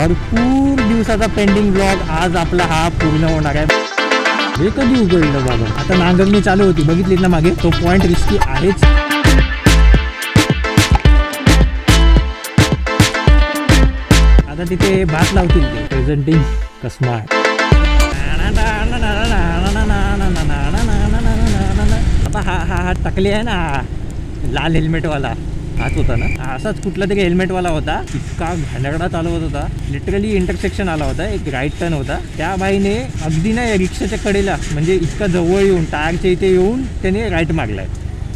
भरपूर दिवसाचा pending blog आज आपला हा पूर्ण होणार आहे. हे कधी उघडलं बाबा? आता नांगरणी चालू होती. बघितली ना मागे? तो पॉइंट रिस्की आहेच. आता तिथे भात लावतील ते प्रेझेंटिंग कसमाळ. आता हा हा हा टकली आहे ना. लाल हेल्मेटवाला हाच होता ना? असाच कुठला तरी हेल्मेटवाला होता. इतका घाणेरडा चालवत होता. लिटरली इंटरसेक्शन आला होता. एक राईट टर्न होता. त्या बाईने अगदी ना रिक्षाच्या कडेला म्हणजे इतका जवळ येऊन टायरच्या इथे येऊन त्याने राईट मागलाय.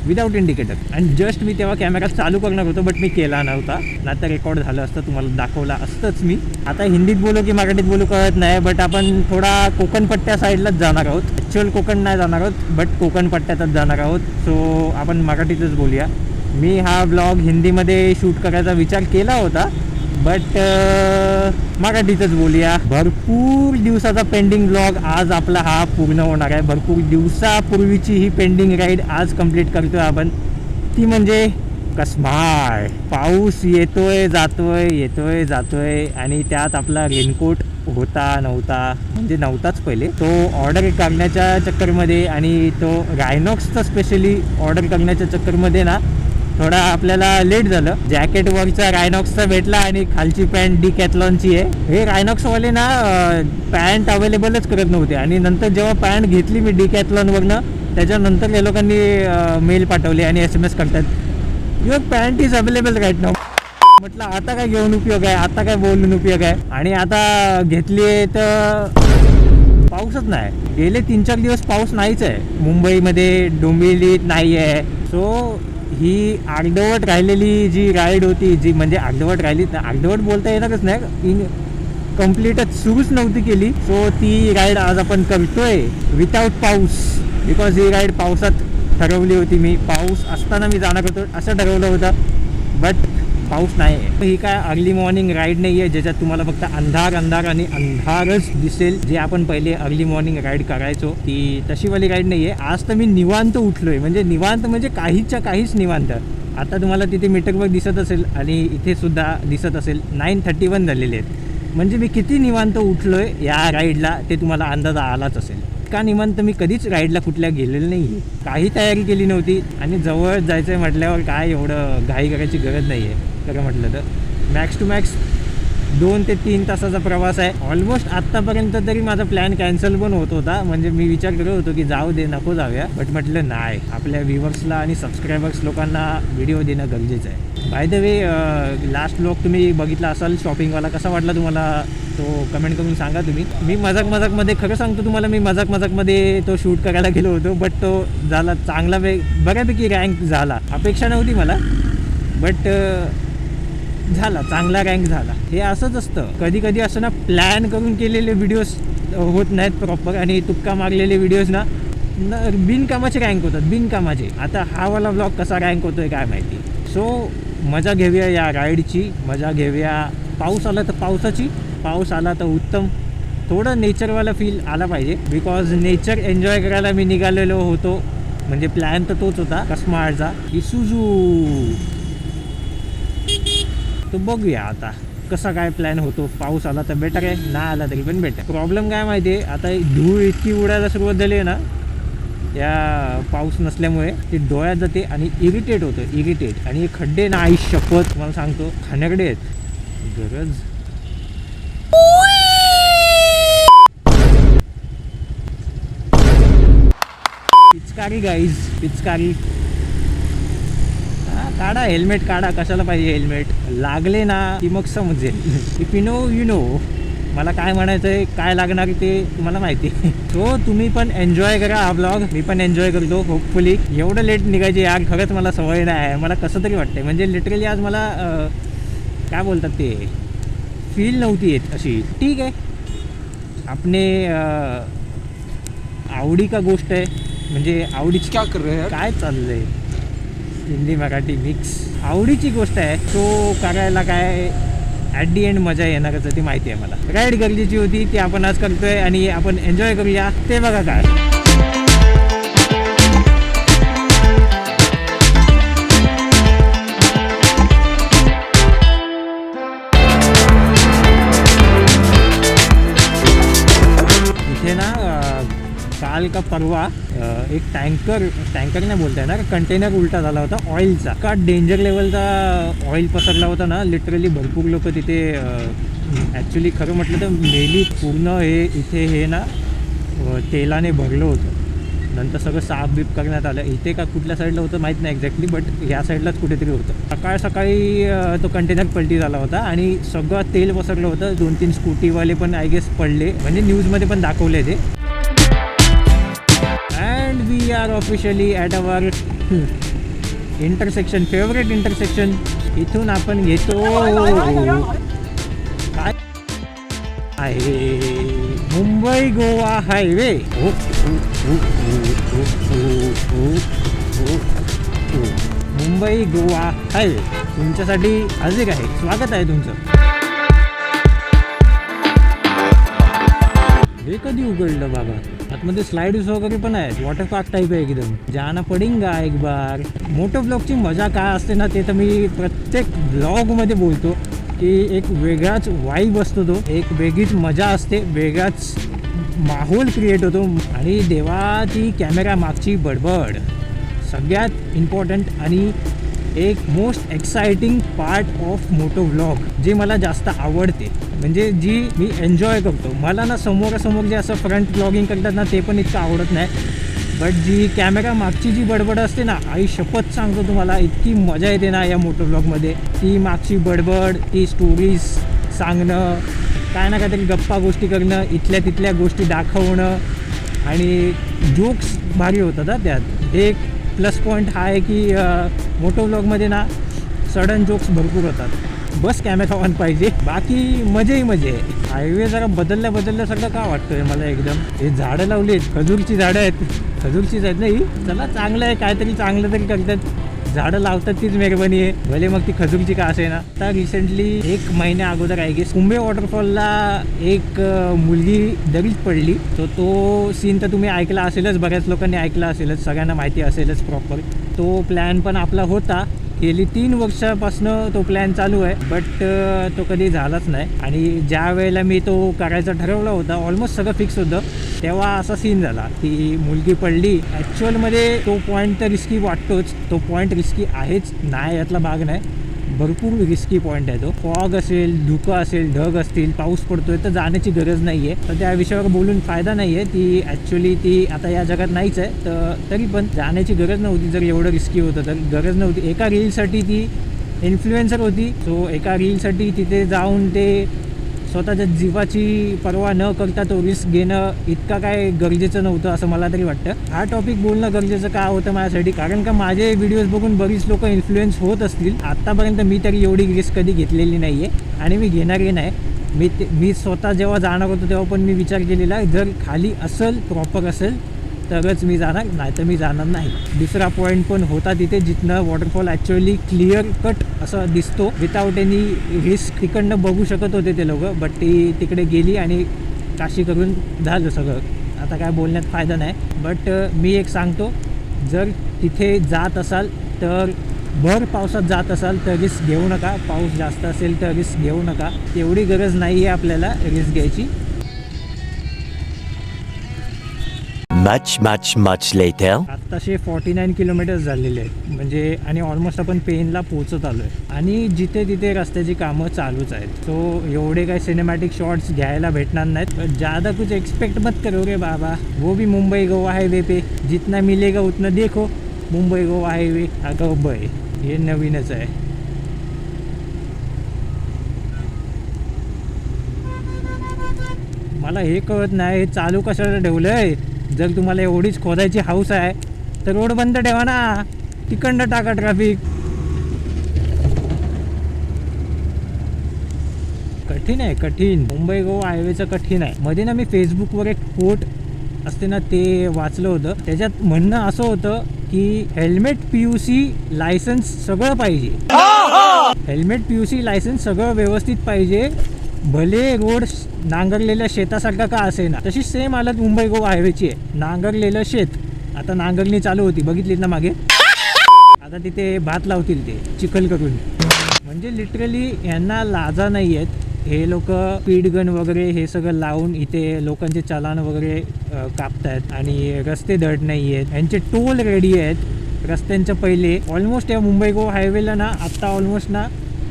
विदाऊट इंडिकेटर आणि जस्ट मी तेव्हा कॅमेरा चालू करणार होतो बट मी केला नव्हता. नाही तर रेकॉर्ड झालं असतं तुम्हाला दाखवला असतंच मी. आता हिंदीत बोलू की मराठीत बोलू कळत नाही बट आपण थोडा कोकण पट्ट्या साईडलाच जाणार आहोत. ॲक्च्युअल कोकण नाही जाणार आहोत बट कोकण पट्ट्यातच जाणार आहोत. सो आपण मराठीतच बोलूया. मी हा ब्लॉग हिंदीमध्ये शूट करायचा विचार केला होता बट मराठीतच बोलूया. भरपूर दिवसाचा पेंडिंग ब्लॉग आज आपला हा पूर्ण होणार आहे. भरपूर दिवसापूर्वीची ही पेंडिंग राईड आज कंप्लीट करतोय आपण. ती म्हणजे कसमाळ. पाऊस येतोय जातोय येतोय जातोय आणि त्यात आपला रेनकोट होता नव्हता म्हणजे नव्हताच पहिले. तो ऑर्डर करण्याच्या चक्करमध्ये आणि तो रायनॉक्सचा स्पेशली ऑर्डर करण्याच्या चक्करमध्ये ना थोडा आपल्याला लेट झालं. जॅकेट वरचा रायनॉक्सचा भेटला आणि खालची पॅन्ट डी कॅथलॉनची आहे. हे रायनॉक्सवाले ना पॅन्ट अवेलेबलच करत नव्हते. आणि नंतर जेव्हा पॅन्ट घेतली मी डी कॅथलॉनवरनं त्याच्यानंतर या लोकांनी मेल पाठवले आणि एस एम एस करतात. Your pant is available right नाव म्हटलं आता काय घेऊन उपयोग आहे? आता काय बोलून उपयोग आहे? आणि आता घेतली तर पाऊसच नाही. गेले तीन चार दिवस पाऊस नाहीच आहे. मुंबईमध्ये डोंबिवलीत नाही आहे सो ही अर्धवट राहिलेली जी राईड होती जी म्हणजे अर्धवट राहिली अर्धवट बोलता येणारच नाही. इन कम्प्लीटच सुरूच नव्हती केली. सो ती राईड आज आपण करतोय विदाऊट पाऊस. बिकॉज ही राईड पावसात ठरवली होती मी. पाऊस असताना मी जाणार होतो असं ठरवलं होतं. बट पाऊस नाही. आहे ही काय अर्ली मॉर्निंग राईड नाही आहे ज्याच्यात तुम्हाला फक्त अंधार अंधार आणि अंधारच दिसेल. जे आपण पहिले अर्ली मॉर्निंग राईड करायचो ती तशीवाली राईड नाही आहे. आज तर मी निवांत उठलोय. म्हणजे निवांत म्हणजे काहीच्या काहीच निवांत. आता तुम्हाला तिथे मीटरवर दिसत असेल आणि इथे सुद्धा दिसत असेल. नाईन थर्टी वन झालेले आहेत. म्हणजे मी किती निवांत उठलोय या राईडला ते तुम्हाला अंदाज आलाच असेल. का निवांत मी कधीच राईडला कुठल्या गेलेलं नाही काही तयारी केली नव्हती आणि जवळ जायचं आहे म्हटल्यावर काय एवढं घाई करायची गरज नाही आहे खरं म्हटलं तर. मॅक्स टू मॅक्स दोन ते तीन तासाचा प्रवास आहे. ऑलमोस्ट आत्तापर्यंत तरी माझा प्लॅन कॅन्सल पण होत होता. म्हणजे मी विचार करत होतो की जाऊ दे नको जाऊया. बट म्हटलं नाही आपल्या व्ह्युअर्सला आणि सबस्क्रायबर्स लोकांना व्हिडिओ देणं गरजेचं आहे. By the way last blog तुम्ही बघितला असाल शॉपिंगवाला कसा वाटला तुम्हाला? तो कमेंट करून सांगा तुम्ही. मी मजाक मजाकमध्ये खरं सांगतो तुम्हाला मी मजाक मजाकमध्ये तो शूट करायला गेलो होतो. बट तो झाला चांगला वे बऱ्यापैकी रँक झाला. अपेक्षा नव्हती मला. बट झाला चांगला रँक झाला. हे असंच असतं. कधी कधी असं ना प्लॅन करून केलेले व्हिडिओज होत नाहीत प्रॉपर आणि तुक्का मारलेले व्हिडिओज ना न बिनकामाचे रँक होतात बिनकामाचे. आता हा वाला ब्लॉग कसा रँक होतोय काय माहिती. सो मजा घेऊया या राईडची मजा घेऊया. पाऊस आला तर पावसाची पाऊस आला तर उत्तम. थोडं नेचरवाला फील आला पाहिजे बिकॉज नेचर एन्जॉय करायला मी निघालेलो होतो. म्हणजे प्लॅन तर तोच होता कसमाळचा. सुजू तो बघूया आता. कसा काय प्लॅन होतो? पाऊस आला तर बेटर आहे नाही आला तरी पण बेटर प्रॉब्लेम काय माहिती आहे आता धूळ इतकी उडायला सुरुवात झाली आहे ना या पाऊस नसल्यामुळे ते डोळ्यात जाते आणि इरिटेट होतं इरिटेट आणि हे खड्डे ना आई शपथ मला सांगतो खाण्याकडे आहेत. गरज. पिचकारी गाईज पिचकारी. काढा हेल्मेट काढा. कशाला पाहिजे हेल्मेट लागले ना की मग समजेल. If you know you know मला काय म्हणायचं आहे काय लागणार ते तुम्हाला माहिती. सो तुम्ही पण एन्जॉय करा हा ब्लॉग मी पण एन्जॉय करतो होपफुली एवढं लेट निघायचे यार खरंच मला सवय नाही. आहे मला कसं तरी वाटतंय. म्हणजे लिटरली आज मला काय बोलतात ते? फील नव्हती येत अशी. ठीक आहे. आपणे अं, आवडी का गोष्ट आहे? म्हणजे आवडीची क्या कर रहे काय चाललंय? हिंदी मराठी मिक्स आवडीची गोष्ट आहे. तो करायला काय ॲट दी एंड मजा येणारच ती माहिती आहे मला. राईड गरजेची होती ती आपण आज करतोय आणि आपण एन्जॉय करूया. ते बघा काय. काल का परवा एक टँकर टँकर नाही बोलता येणार कंटेनर उलटा झाला होता ऑइलचा का डेंजर लेवलचा ऑइल पसरला होता ना लिटरली भरपूर लोक तिथे ॲक्च्युली खरं म्हटलं तर मेली पूर्ण हे इथे हे ना तेलाने भरलं होतं. नंतर सगळं साफ बीप करण्यात आलं. इथे का कुठल्या साईडला होतं माहीत नाही एक्झॅक्टली बट ह्या साईडलाच कुठेतरी होतं. सकाळ सकाळी तो कंटेनर पलटी झाला होता आणि सगळं तेल पसरलं होतं. दोन तीन स्कूटीवाले पण आय गेस पडले. म्हणजे न्यूजमध्ये पण दाखवले ते. and we are officially at our intersection favourite intersection इथून आपण घेतो. काय आहे? मुंबई गोवा हायवे. मुंबई गोवा हायवे. तुमच्यासाठी हाजिर आहे. स्वागत आहे तुमचं. हे कधी उघडलं बाबा? आतमध्ये स्लाइड्स वगैरे पण आहेत. वॉटर पार्क टाईप आहे एकदम. जाना पडिंगा एक बार मोठं ब्लॉगची मजा काय असते ना ते तर मी प्रत्येक ब्लॉगमध्ये बोलतो की एक वेगळाच वाईब असतो तो. एक वेगळीच मजा असते वेगळाच माहोल क्रिएट होतो आणि देवाची कॅमेरा मागची बडबड. सगळ्यात इम्पॉर्टंट आणि एक most exciting part of moto vlog जे मला जास्त आवडते. म्हणजे जी मी एन्जॉय करतो. मला ना समोरासमोर जे असं फ्रंट ब्लॉगिंग करतात ना ते पण इतकं आवडत नाही. बट जी कॅमेरा मागची जी बडबड असते ना आई शपथ सांगतो तुम्हाला इतकी मजा येते ना या मोटो व्लॉगमध्ये ती मागची बडबड ती स्टोरीज सांगणं काय ना काहीतरी गप्पा गोष्टी करणं इथल्या तिथल्या गोष्टी दाखवणं आणि जोक्स भारी होतात हा त्यात. एक प्लस पॉईंट हा आहे की मोटो व्लॉगमध्ये ना सडन जोक्स भरपूर होतात. बस कॅमेरा ऑन पाहिजे. बाकी मजेही मजे आहे. हायवे जरा बदलल्या बदलल्यासारखं का वाटतंय मला एकदम? हे झाडं लावली आहेत खजूरची झाडं आहेत. खजूरचीच आहेत नाही चला चांगलं आहे. काहीतरी चांगलं तरी करतात. झाडं लावतात तीच मेहरबानी आहे. भले मग ती खजूरची का असे ना. आता रिसेंटली एक महिन्या अगोदर आहे की कुंभे वॉटरफॉलला एक मुलगी दरीच पडली. तर तो सीन तर तुम्ही ऐकला असेलच बऱ्याच लोकांनी ऐकला असेलच सगळ्यांना माहिती असेलच प्रॉपर तो प्लॅन पण आपला होता. गेली तीन वर्षापासनं तो प्लॅन चालू आहे बट तो कधी झालाच नाही. आणि ज्या वेळेला मी तो करायचा ठरवला होता ऑलमोस्ट सगळं फिक्स होतं. तेव्हा असा सीन झाला की मुलगी पडली. ॲक्च्युअलमध्ये तो पॉईंट तर रिस्की वाटतोच. तो पॉईंट रिस्की आहेच. नाही यातला भाग नाही. भरपूर रिस्की पॉईंट आहे तो. फॉग असेल धुकं असेल ढग असतील पाऊस पडतोय तर जाण्याची गरज नाही आहे तर त्या विषयावर बोलून फायदा नाही आहे ती ॲक्च्युली ती आता या जगात नाहीच आहे. तर तरी पण जाण्याची गरज नव्हती. जर एवढं रिस्की होतं तर गरज नव्हती. एका रीलसाठी ती इन्फ्लुएन्सर होती. सो एका रीलसाठी तिथे जाऊन ते स्वतःच्या जीवाची पर्वा न करता तो रिस्क घेणं इतका काय गरजेचं नव्हतं असं मला तरी वाटतं. हा टॉपिक बोलणं गरजेचं का होतं माझ्यासाठी? कारण का माझे व्हिडिओज बघून बरीच लोक इन्फ्लुएन्स होत असतील. आत्तापर्यंत मी तरी एवढी रिस्क कधी घेतलेली नाही आहे आणि मी घेणारही नाही. मी ते मी स्वतः जेव्हा जाणार होतो तेव्हा पण मी विचार केलेला जर खाली असेल प्रॉपर असेल तरच मी जाणार नाही तर मी जाणार नाही. दुसरा पॉईंट पण होता तिथे जिथनं वॉटरफॉल ॲक्च्युअली क्लिअर कट असं दिसतो. विदाऊट एनी रिस्क तिकडनं बघू शकत होते ते लोक बट ती तिकडे गेली आणि काशी करून झालं सगळं. आता काय बोलण्यात फायदा नाही. बट मी एक सांगतो जर तिथे जात असाल तर भर पावसात जात असाल तर रिस्क घेऊ नका. पाऊस जास्त असेल तर रिस्क घेऊ नका. एवढी गरज नाही आहे आपल्याला रिस्क घ्यायची. मच मच मच लेटर आत्ताशे फॉर्टी नाईन किलोमीटर्स झालेले आहेत. म्हणजे आणि ऑलमोस्ट आपण पेनला पोहोचत आलो आहे आणि जिथे तिथे रस्त्याची कामं चालूच आहेत. सो एवढे काही सिनेमॅटिक शॉट्स घ्यायला भेटणार नाहीत. पण ज़्यादा कुछ एक्सपेक्ट मत करो रे बाबा. वो भी मुंबई गोवा हायवे पे. जितना मिलेगा उतना देखो. मुंबई गोवा हायवे अगं बय हे नवीनच आहे. मला हे कळत नाही. हे चालू कशाला ठेवलं आहे जर तुम्हाला एवढीच खोदायची हाऊस आहे तर रोड बंद ठेवा ना. तिकडनं टाका ट्रॅफिक कठीण आहे कठीण. मुंबई गोवा हायवेचं कठीण आहे. मध्ये ना मी फेसबुकवर एक कोट असते ना ते वाचलं होतं. त्याच्यात म्हणणं असं होतं की helmet P U C licence सगळं पाहिजे. Helmet P U C licence सगळं व्यवस्थित पाहिजे. भले रोड नांगरलेल्या शेतासारखा का असे ना? तशी सेम हालत मुंबई गोवा हायवेची आहे. नांगरलेलं शेत. आता नांगरणी चालू होती. बघितलीत ना मागे? आता तिथे भात लावतील ते चिखल करून. म्हणजे लिटरली यांना लाजा नाही आहेत. हे लोक पीडगन वगैरे हे सगळं लावून इथे लोकांचे चलान वगैरे कापतायत आणि रस्ते धड नाही आहेत. यांचे टोल रेडी आहेत. रस्त्यांच्या पहिले. ऑलमोस्ट या मुंबई गोवा हायवेला ना आत्ता ऑलमोस्ट ना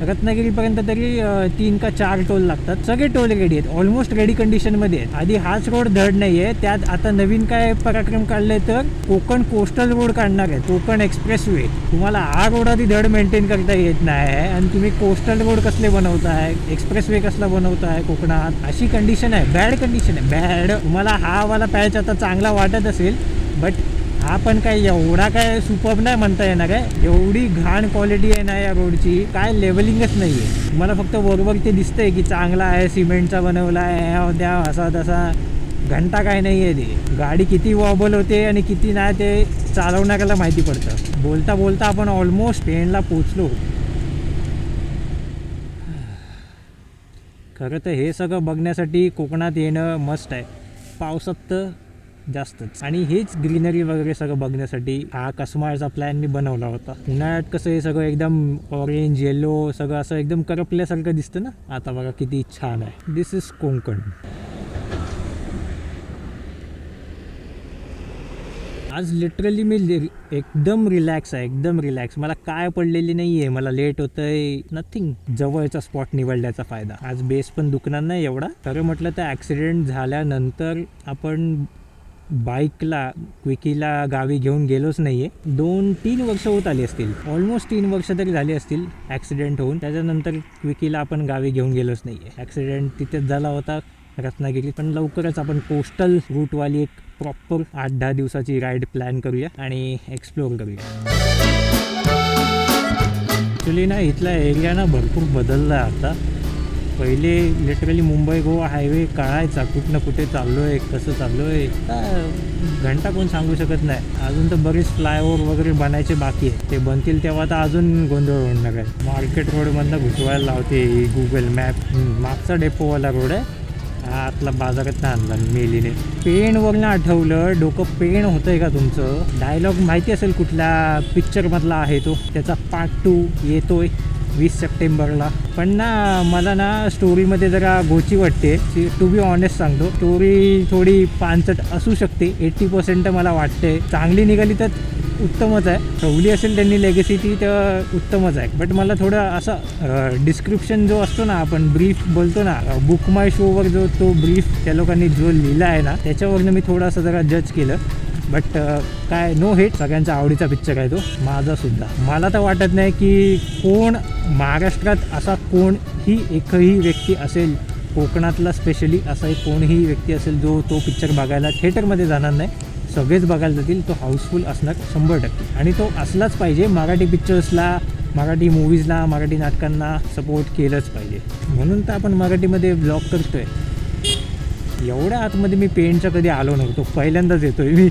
रत्नागिरीपर्यंत तरी तीन का चार टोल लागतात. सगळे टोल रेडी आहेत. ऑलमोस्ट रेडी कंडिशनमध्ये आहेत. आधी हाच रोड धड नाही आहे त्यात आता नवीन काय पराक्रम काढले तर कोकण कोस्टल रोड काढणार आहे. कोकण एक्सप्रेस वे तुम्हाला हा रोड आधी धड मेंटेन करता येत नाही. आहे आणि तुम्ही कोस्टल रोड कसले बनवताय? एक्सप्रेस वे कसला बनवताय कोकणात? अशी कंडिशन आहे. बॅड कंडिशन आहे. बॅड तुम्हाला हा वाला पॅच आता चांगला वाटत असेल बट हा पण काय एवढा काय सुपर नाही म्हणता येणार आहे एवढी घाण क्वालिटी आहे ना या रोडची काय लेवलिंगच नाही आहे तुम्हाला फक्त बरोबर ते दिसतंय की चांगला आहे सिमेंटचा बनवला आहे द्या असा तसा. घंटा काय नाही आहे ते. गाडी किती वॉबल होते आणि किती नाही ते चालवणाऱ्याला माहिती पडतं. बोलता बोलता आपण ऑलमोस्ट पेनला पोचलो खरं तर हे सगळं बघण्यासाठी कोकणात येणं मस्त आहे. पावसात तर जास्तच. आणि हेच ग्रीनरी वगैरे सगळं बघण्यासाठी हा कसमाळचा प्लॅन मी बनवला होता. उन्हाळ्यात कसं हे सगळं एकदम ऑरेंज येलो सगळं असं एकदम करपल्यासारखं दिसतं ना? आता बघा किती छान आहे. This is Konkan. आज लिटरली मी एकदम रिलॅक्स आहे एकदम रिलॅक्स मला काय पडलेली नाही आहे मला लेट होतंय नथिंग जवळचा स्पॉट निवडल्याचा फायदा. आज बेस पण दुखणार नाही एवढा. खरं म्हटलं तर ॲक्सिडेंट झाल्यानंतर आपण बाईकला क्विकीला गावी घेऊन गेलोच नाहीये. दोन तीन वर्ष होत आली असतील. ऑलमोस्ट तीन वर्ष तरी झाली असतील ॲक्सिडेंट होऊन. त्याच्यानंतर क्विकीला आपण गावी घेऊन गेलोच नाहीये. ॲक्सिडेंट तिथेच झाला होता रत्नागिरी पण लवकरच आपण कोस्टल रूटवाली एक प्रॉपर आठ दहा दिवसाची राईड प्लॅन करूया आणि एक्सप्लोअर करूया. ॲक्च्युली ना इथला एरिया ना भरपूर बदलला आहे आता. पहिले लिटरली मुंबई गोवा हायवे कळायचा. कुठनं कुठे चाललो आहे कसं चाललो आहे आता घंटा कोण सांगू शकत नाही. अजून तर बरेच फ्लायओव्हर वगैरे बनायचे बाकी आहे. ते बनतील तेव्हा तर अजून गोंधळ होणार आहे. मार्केट रोडमधनं घुसवायला लावते गुगल मॅप मागचा डेपोवाला रोड आहे. हा आतला बाजारात आणला मेलीने. पेणवरनं आठवलं. डोकं पेण होतंय का तुमचं? डायलॉग माहिती असेल कुठल्या पिक्चरमधला आहे तो. त्याचा पार्ट टू येतोय. वीस सप्टेंबरला. पण ना मला ना स्टोरीमध्ये जरा गोची वाटते. टू बी ऑनेस्ट सांगतो स्टोरी थोडी पानचट असू शकते. एट्टी पर्सेंट मला वाटते. चांगली निघाली तर उत्तमच आहे. ठेवली असेल त्यांनी लेगेसी ती तर उत्तमच आहे. बट मला थोडं असं डिस्क्रिप्शन जो असतो ना आपण ब्रीफ बोलतो ना बुक माय शोवर जो तो ब्रीफ त्या लोकांनी जो लिहिला आहे ना त्याच्यावरनं मी थोडंसं जरा जज केलं. बट uh, काय नो हेट सगळ्यांचा आवडीचा पिक्चर आहे तो. माझा सुद्धा. मला तर वाटत नाही की कोण महाराष्ट्रात असा कोणही एकही व्यक्ती असेल कोकणातला स्पेशली असा एक कोणही व्यक्ती असेल जो तो पिक्चर बघायला थिएटरमध्ये जाणार नाही. सगळेच बघायला जातील. तो हाऊसफुल असणार शंभर टक्के. आणि तो असलाच पाहिजे. मराठी पिक्चर्सला मराठी मूवीजला मराठी नाटकांना सपोर्ट केलंच पाहिजे. म्हणून तर आपण मराठीमध्ये ब्लॉग करतोय. एवढ्या आतमध्ये मी पेंटचा कधी आलो नव्हतो. पहिल्यांदाच येतोय मी.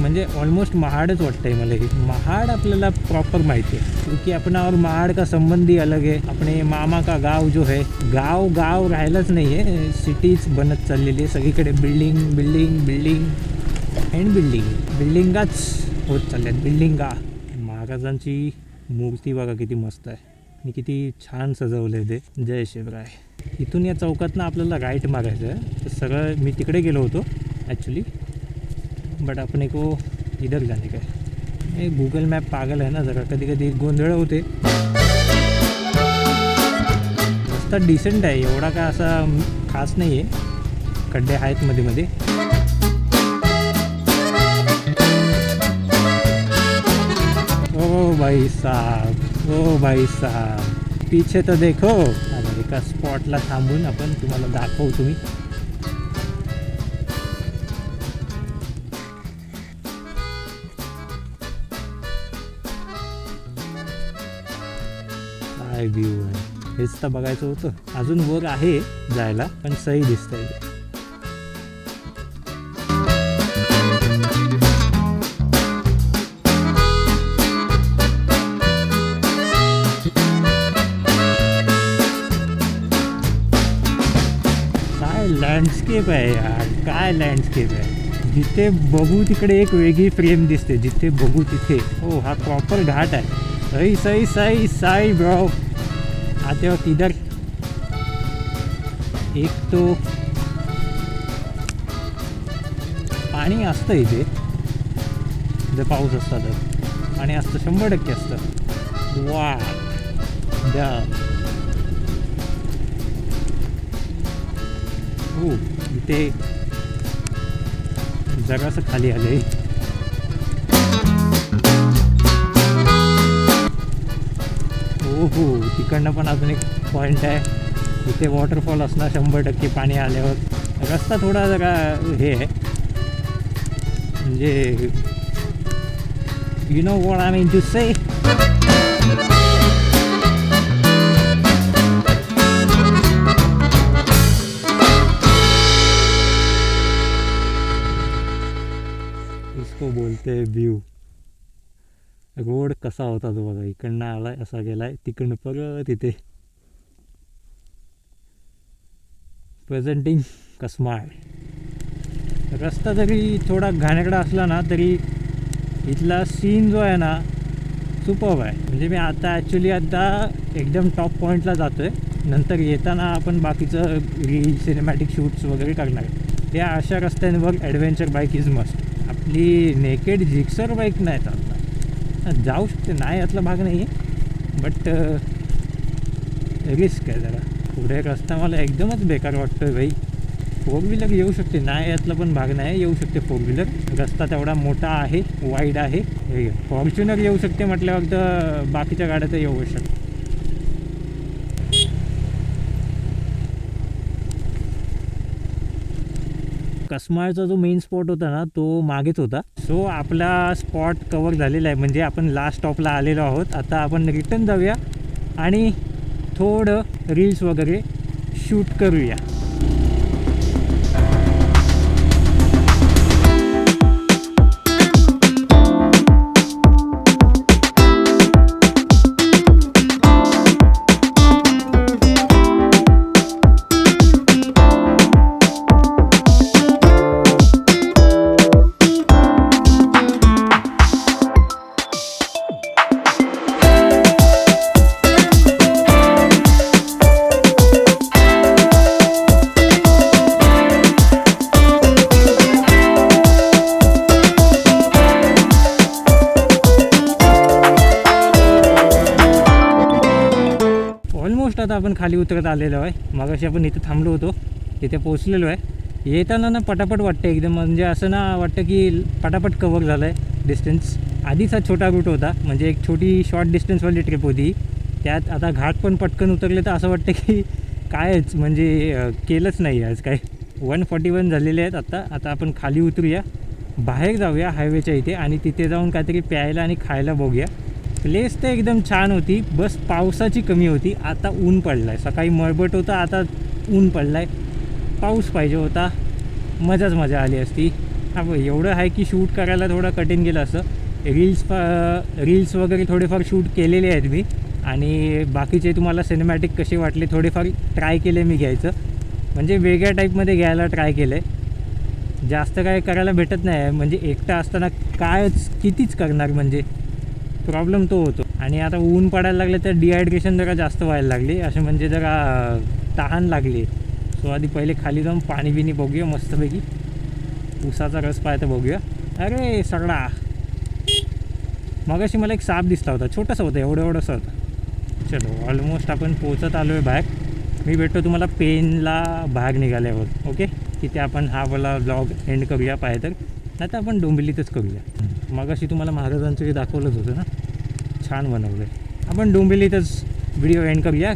म्हणजे ऑलमोस्ट महाडच वाटतंय मला हे. महाड आपल्याला प्रॉपर माहिती आहे. क्योंकि अपना और महाड का संबंधी अलग है अपने मामा का गाव जो है गाव गाव राहिलंच नाही आहे सिटीज बनत चाललेली आहे. सगळीकडे building building building and building बिल्डिंगाच होत चालल्यात. बिल्डिंगा महाराजांची मूर्ती बघा किती मस्त आहे. आणि किती छान सजवलं आहे ते. जय शिवराय. इथून या चौकातनं आपल्याला राईट मारायचं आहे तर सरळ मी तिकडे गेलो होतो ॲक्च्युली बट आपण एक इधर जाने का है। ये गूगल मॅप पागल आहे ना जरा। कधी कधी गोंधळ होते। रस्ता डिसेंट आहे एवढा का असा खास नाही आहे खड्डे आहेत मध्ये मध्ये ओ भाई साहब ओ भाई साहब पीछे तर देखो। आता एका स्पॉटला थांबून आपण तुम्हाला दाखवू तुम्ही। काय व्ह्यू आहे? हेच तर बघायचं होतं. अजून वर आहे जायला पण सही दिसतंय काय लँडस्केप आहे यार? काय लँडस्केप आहे? जिथे बघू तिकडे एक वेगळी फ्रेम दिसते. जिथे बघू तिथे. हो हा प्रॉपर घाट आहे. सई सई सई साई ब्रॉ आते वक्त इधर। एक तो पाणी असतं इथे. जर पाऊस असता तर. पाणी असतं शंभर टक्के असतं. वा द्या हो इथे जरासं खाली आले हो हो तिकडनं पण अजून एक पॉईंट आहे. इथे वॉटरफॉल असणार शंभर टक्के पाणी आल्यावर. रस्ता थोडा जरा हे आहे. म्हणजे you know what I mean to say इसको बोलते व्यू रोड कसा होता तो बघा इकडनं आलाय असा गेलाय तिकडनं परत इथे. प्रेझेंटिंग कसमाळ रस्ता जरी थोडा घाणेकडा असला ना तरी इथला सीन जो आहे ना सुपर्ब आहे. म्हणजे मी आता ॲक्च्युली आता एकदम टॉप पॉईंटला जातो आहे नंतर येताना आपण बाकीचं रील सिनेमॅटिक शूट्स वगैरे करणार आहे. या अशा रस्त्यांवर ॲडव्हेंचर बाईक इज मस्ट आपली नेकेड झिक्सर बाईक नाही चालणार. जाऊ शकते नाही यातला भाग नाही आहे बट रिस्क आहे जरा. पुढे एक रस्ता मला एकदमच बेकार वाटतोय भाई. फोर व्हीलर येऊ शकते नाही यातला पण भाग नाही येऊ शकते फोर व्हीलर रस्ता तेवढा मोठा आहे वाईड आहे. फॉर्च्युनर येऊ शकते म्हटल्यावर तर बाकीच्या गाड्या तर येऊ शकते कसमाळचा जो मेन स्पॉट होता ना तो मागेच होता. सो आपला स्पॉट कवर झालेला आहे. म्हणजे आपण लास्ट स्टॉपला आलेलो आहोत. आता आपण रिटर्न जाऊया आणि थोडं रील्स वगैरे शूट करूया. ऑलमोस्ट आता आपण खाली उतरत आलेलो आहे. मगाशी आपण इथे थांबलो होतो. इथे पोचलेलो आहे. येताना ना पटापट वाटतं एकदम. म्हणजे असं ना वाटतं की पटापट कवर झालं आहे डिस्टन्स आधीच हा छोटा रूट होता. म्हणजे एक छोटी शॉर्ट डिस्टन्सवाली ट्रिप होती. त्यात आता घाट पण पटकन उतरले तर असं वाटतं की कायच. म्हणजे केलंच नाही आज काय वन फॉर्टी वन झालेले आहेत आत्ता आता आपण खाली उतरूया. बाहेर जाऊया हायवेच्या इथे आणि तिथे जाऊन काहीतरी प्यायला आणि खायला बघूया. प्लेस तर एकदम छान होती. बस पावसाची कमी होती. आता ऊन पडला आहे सकाळी मळबट होता आता ऊन पडला आहे पाऊस पाहिजे होता. मजाच मजा आली असती. हा बघ, एवढं आहे की शूट करायला थोडं कठीण गेलं असं रील्स रील्स वगैरे थोडेफार शूट केलेले आहेत मी. आणि बाकीचे तुम्हाला सिनेमॅटिक कसे वाटले थोडेफार ट्राय केले मी घ्यायचं. म्हणजे वेगळ्या टाईपमध्ये घ्यायला ट्राय केलं आहे जास्त काय करायला भेटत नाही. म्हणजे एकटा असताना कायच कितीच करणार म्हणजे? प्रॉब्लेम तो होतो. आणि आता ऊन पडायला लागलं तर डिहायड्रेशन जरा जास्त व्हायला लागली. असे म्हणजे जरा तहान लागली. सो आधी पहिले खाली जाऊन पाणी बिणी बघूया मस्तपैकी. उसाचा रस पाहायचा बघूया. अरे सगळा. मगाशी मला एक साप दिसला होता. छोटासा होता एवढं एवढंसा होता. चलो ऑलमोस्ट आपण पोचत आलो आहे बाहेर. मी भेटतो तुम्हाला पेनला बाहेर निघाल्यावर ओके तिथे आपण हा वाला ब्लॉग एंड करूया पाहिजे तर. नाही तर आपण डोंबिवलीतच करूया. मगाशी तुम्हाला महाराजांचं हे दाखवलंच होतं ना? छान बनवलं आहे आपण डोंबिवलीतच व्हिडिओ एंड करूया.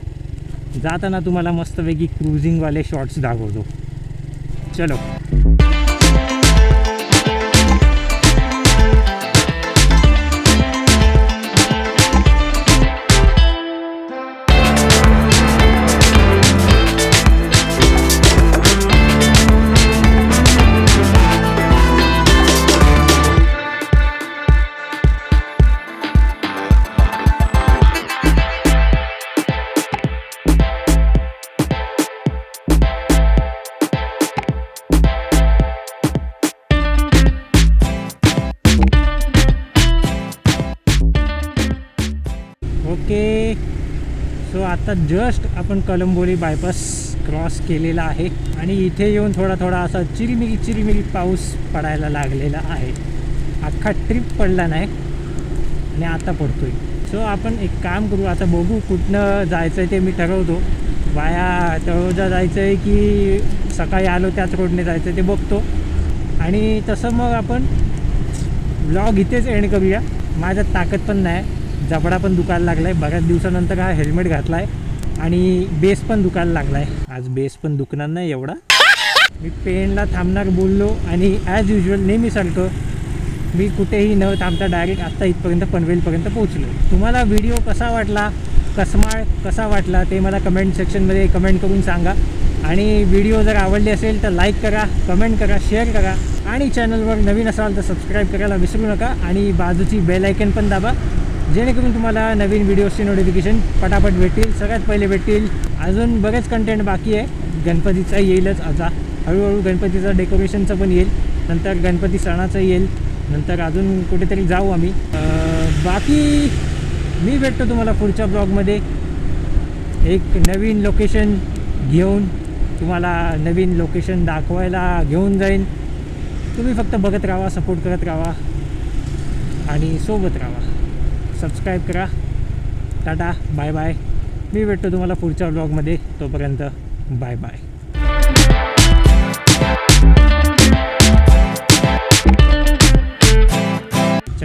जाताना तुम्हाला मस्तपैकी क्रुझिंगवाले शॉर्ट्स दाखवतो. चलो. आता जस्ट आपण कलंबोली बायपास क्रॉस केलेला आहे. आणि इथे येऊन थोडा थोडा असा चिरीमिरी चिरीमिरी पाऊस पडायला लागलेला आहे. अख्खा ट्रिप पडला नाही. आणि आता पडतोय. सो आपण एक काम करू. आता बघू कुठनं जायचं आहे ते मी ठरवतो. वाया तळोजा जायचं आहे की सकाळी आलो त्याच रोडने जायचं आहे ते बघतो. आणि तसं मग आपण ब्लॉग इथेच एंड करूया. माझ्यात ताकद पण नाही. जबडा पण दुखायला लागला आहे बऱ्याच दिवसानंतर हा हेल्मेट घातला आहे आणि बेस पण दुखायला लागला आहे आज बेस पण दुखणार नाही एवढा. मी पेनला थांबणार बोललो आणि ॲज युजल नेहमीसारखं मी कुठेही न थांबता डायरेक्ट आत्ता इथपर्यंत पनवेलपर्यंत पोहोचलो तुम्हाला व्हिडिओ कसा वाटला? कसमाळ कसा वाटला? ते मला कमेंट सेक्शनमध्ये कमेंट करून सांगा. आणि व्हिडिओ जर आवडले असेल तर लाईक करा कमेंट करा शेअर करा. आणि चॅनलवर नवीन असाल तर सबस्क्राईब करायला विसरू नका. आणि बाजूची बेल आयकन पण दाबा. जेणेकरून तुम्हाला नवीन व्हिडिओजचे नोटिफिकेशन पटापट भेटतील सगळ्यात पहिले भेटतील. अजून बरेच कंटेंट बाकी आहे. गणपतीचा येईलच आता हळूहळू गणपतीचं डेकोरेशनचं पण येईल. नंतर गणपती सणाचं येईल. नंतर अजून कुठेतरी जाऊ आम्ही. बाकी मी भेटतो तुम्हाला पुढच्या ब्लॉगमध्ये. एक नवीन लोकेशन घेऊन तुम्हाला नवीन लोकेशन दाखवायला घेऊन जाईन. तुम्ही फक्त बघत राहा सपोर्ट करत राहा. आणि सोबत राहा. सबस्क्राईब करा. टाटा बाय बाय मी भेटतो तुम्हाला पुढच्या ब्लॉगमध्ये तोपर्यंत बाय बाय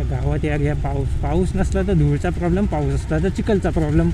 गावात यार या पाऊस पाऊस नसला तर धूळचा प्रॉब्लेम पाऊस असला तर चिखलचा प्रॉब्लेम